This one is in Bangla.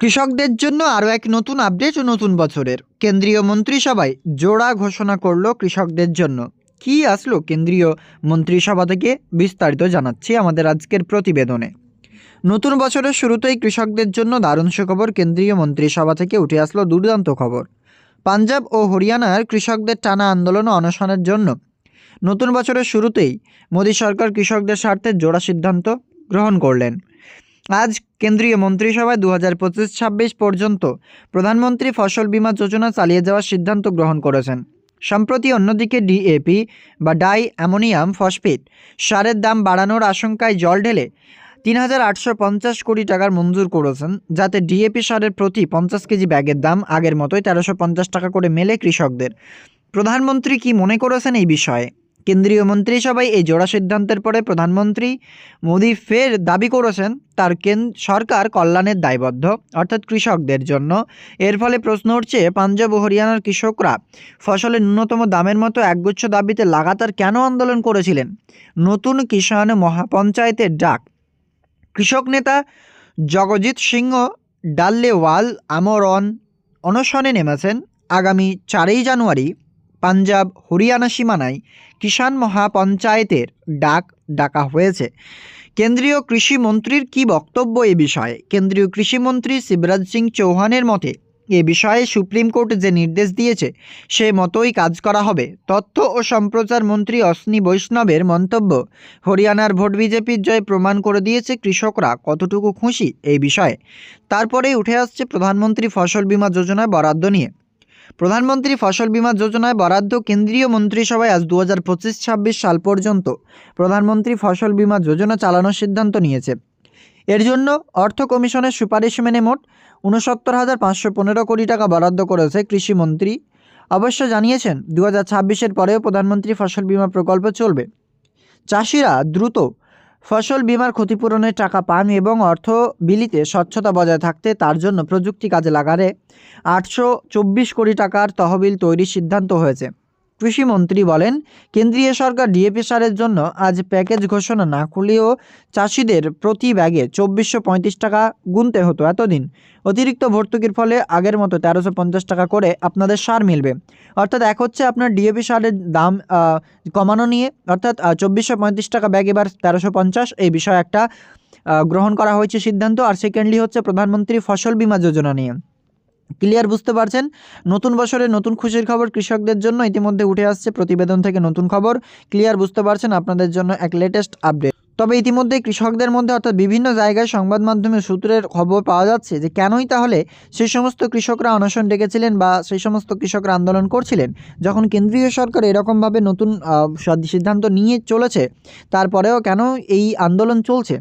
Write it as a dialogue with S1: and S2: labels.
S1: কৃষকদের জন্য আরও এক নতুন আপডেট নতুন বছরের। কেন্দ্রীয় মন্ত্রিসভায় জোড়া ঘোষণা করল কৃষকদের জন্য। কি আসলো কেন্দ্রীয় মন্ত্রিসভা থেকে বিস্তারিত জানাচ্ছি আমাদের আজকের প্রতিবেদনে। নতুন বছরের শুরুতেই কৃষকদের জন্য দারুণ সুখবর কেন্দ্রীয় মন্ত্রিসভা থেকে উঠে আসলো দুর্দান্ত খবর। পাঞ্জাব ও হরিয়ানার কৃষকদের টানা আন্দোলন ও অনশনের জন্য। নতুন বছরের শুরুতেই মোদী সরকার কৃষকদের স্বার্থে জোড়া সিদ্ধান্ত গ্রহণ করলেন। আজ কেন্দ্রীয় মন্ত্রিসভায় দু হাজার পঁচিশ ছাব্বিশ পর্যন্ত প্রধানমন্ত্রী ফসল বীমা যোজনা চালিয়ে যাওয়ার সিদ্ধান্ত গ্রহণ করেছেন। সম্প্রতি অন্যদিকে ডিএপি বা ডাই অ্যামোনিয়াম ফসফেট সারের দাম বাড়ানোর আশঙ্কায় জল ঢেলে তিন হাজার আটশো পঞ্চাশ কোটি টাকার মঞ্জুর করেছেন, যাতে ডিএপি সারের প্রতি পঞ্চাশ কেজি ব্যাগের দাম আগের মতোই তেরোশো পঞ্চাশ টাকা করে মেলে কৃষকদের। প্রধানমন্ত্রী কি মনে করেছেন এই বিষয়ে? কেন্দ্রীয় মন্ত্রিসভায় এই জোড়া সিদ্ধান্তের পরে প্রধানমন্ত্রী মোদী ফের দাবি করেছেন, তার সরকার কল্যাণের দায়বদ্ধ, অর্থাৎ কৃষকদের জন্য। এর ফলে প্রশ্ন উঠছে, পাঞ্জাব ও হরিয়ানার কৃষকরা ফসলের ন্যূনতম দামের মতো একগুচ্ছ দাবিতে লাগাতার কেন আন্দোলন করেছিলেন? নতুন কিষাণ মহাপঞ্চায়েতের ডাক। কৃষক নেতা জগজিৎ সিংহ ডাল্লেওয়াল আমরন অনশনে নেমেছেন। আগামী চারই জানুয়ারি পাঞ্জাব, হরিয়ানা সীমানায় কিষাণ মহাপঞ্চায়েতের ডাক ডাকা হয়েছে। কেন্দ্রীয় কৃষি মন্ত্রীর কী বক্তব্য এ বিষয়ে? কেন্দ্রীয় কৃষিমন্ত্রী শিবরাজ সিং চৌহানের মতে, এ বিষয়ে সুপ্রিম কোর্ট যে নির্দেশ দিয়েছে, সে মতোই কাজ করা হবে। তথ্য ও সম্প্রচার মন্ত্রী অশ্বিনী বৈষ্ণবের মন্তব্য, হরিয়ানার ভোট বিজেপির জয় প্রমাণ করে দিয়েছে কৃষকরা, কতটুকু খুশি? এই বিষয়ে। তারপরেই উঠে আসছে প্রধানমন্ত্রী ফসল বীমা যোজনায় বরাদ্দ নিয়ে। প্রধানমন্ত্রী ফসল বীমা যোজনায় বরাদ্দ কেন্দ্রীয় মন্ত্রিসভায় আজ দু হাজার পঁচিশ ছাব্বিশ সাল পর্যন্ত প্রধানমন্ত্রী ফসল বীমা যোজনা চালানোর সিদ্ধান্ত নিয়েছে। এর জন্য অর্থ কমিশনের সুপারিশ মেনে মোট উনসত্তর হাজার পাঁচশো পনেরো কোটি টাকা বরাদ্দ করেছে কৃষিমন্ত্রী অবশ্য জানিয়েছেন, দু হাজার ছাব্বিশের পরেও প্রধানমন্ত্রী ফসল বীমা প্রকল্প চলবে। চাষিরা দ্রুত ফসল বীমার ক্ষতিপূরণের টাকা পান এবং অর্থ বিলিতে স্বচ্ছতা বজায় থাকতে তার জন্য প্রযুক্তি কাজে লাগারে আটশো চব্বিশ কোটি টাকার তহবিল তৈরির সিদ্ধান্ত হয়েছে। কৃষিমন্ত্রী বলেন, কেন্দ্রীয় সরকার ডিএপি সারের জন্য আজ প্যাকেজ ঘোষণা না করলেও চাষিদের প্রতি ব্যাগে চব্বিশশো পঁয়ত্রিশ টাকা গুনতে হতো এতদিন। অতিরিক্ত ভর্তুকির ফলে আগের মতো তেরোশো পঞ্চাশ টাকা করে আপনাদের সার মিলবে। অর্থাৎ এক হচ্ছে আপনার ডিএপি সারের দাম কমানো নিয়ে, অর্থাৎ চব্বিশশো পঁয়ত্রিশ টাকা ব্যাগ এবার তেরোশো পঞ্চাশ, এই বিষয়ে একটা গ্রহণ করা হয়েছে সিদ্ধান্ত। আর সেকেন্ডলি হচ্ছে প্রধানমন্ত্রী ফসল বীমা যোজনা নিয়ে। ক্লিয়ার বুঝতে পারছেন? নতুন বছরে নতুন খুশির খবর কৃষকদের জন্য ইতিমধ্যে উঠে আসছে প্রতিবেদন থেকে নতুন খবর। ক্লিয়ার বুঝতে পারছেন আপনাদের জন্য এক লেটেস্ট আপডেট তবে ইতিমধ্যে কৃষকদের মধ্যে অর্থাৎ বিভিন্ন জায়গায় সংবাদ মাধ্যমে সূত্রের খবর পাওয়া যাচ্ছে যে, কেনই তাহলে সেই সমস্ত কৃষকরা অনশন ডেকেছিলেন বা সেই সমস্ত কৃষকরা আন্দোলন করছিলেন? যখন কেন্দ্রীয় সরকার এরকমভাবে নতুন সিদ্ধান্ত নিয়ে চলেছে, তারপরেও কেন এই আন্দোলন চলছে?